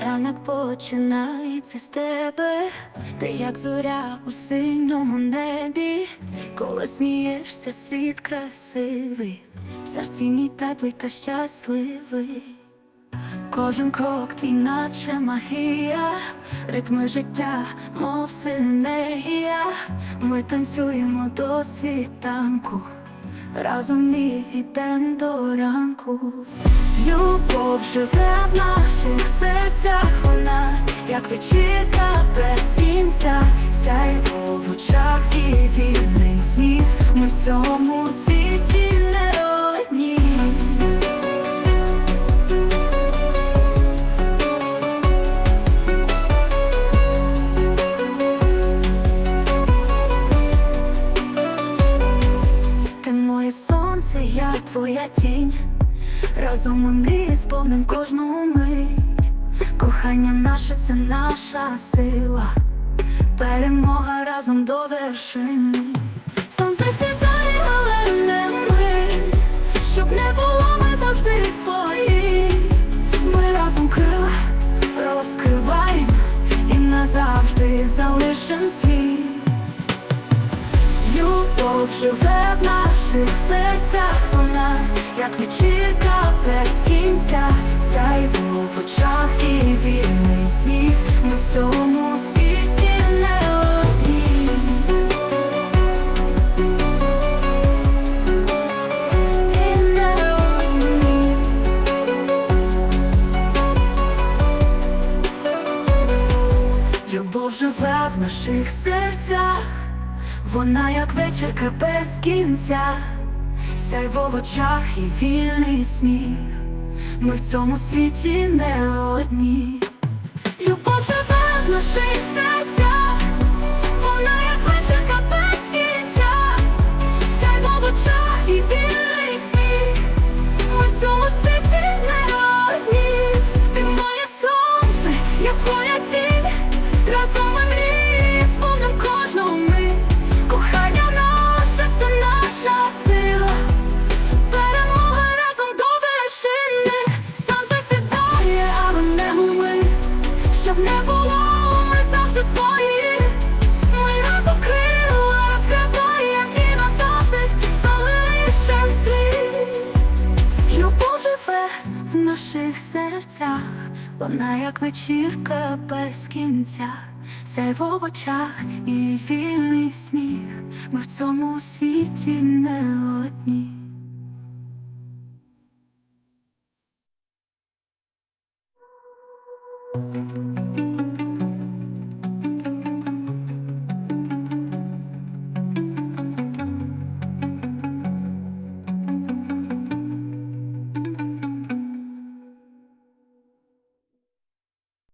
Ранок починається з тебе, ти як зоря у синьому небі, коли смієшся, світ красивий, серці мій теплий та щасливий. Кожен крок твій наче магія, ритми життя, мов синергія. Ми танцюємо до світанку, разом ідем до ранку. Любов живе в наших серцях, вона, як вечірка без кінця, сяйво в очах і вільний сміх. Ми в цьому я твоя тінь. Разом ми сповним кожну мить. Кохання наше це наша сила. Перемога разом до вершини. Сонце сідає, але не ми. Щоб не було, ми завжди свої. Ми разом крила розкриваємо і назавжди залишим світ. Любов живе в наших вона, як вечірка без кінця, сяйво в очах і вільний сміх. Ми в цьому світі не одні. І не одні. Любов живе в наших серцях, вона як вечірка без кінця, сяйво в очах і вільний сміх. Ми в цьому світі не одні. Любов живе в нашій серцях, вона як вечірка без кінця, все в очах і вільний сміх. Ми в цьому світі не одні.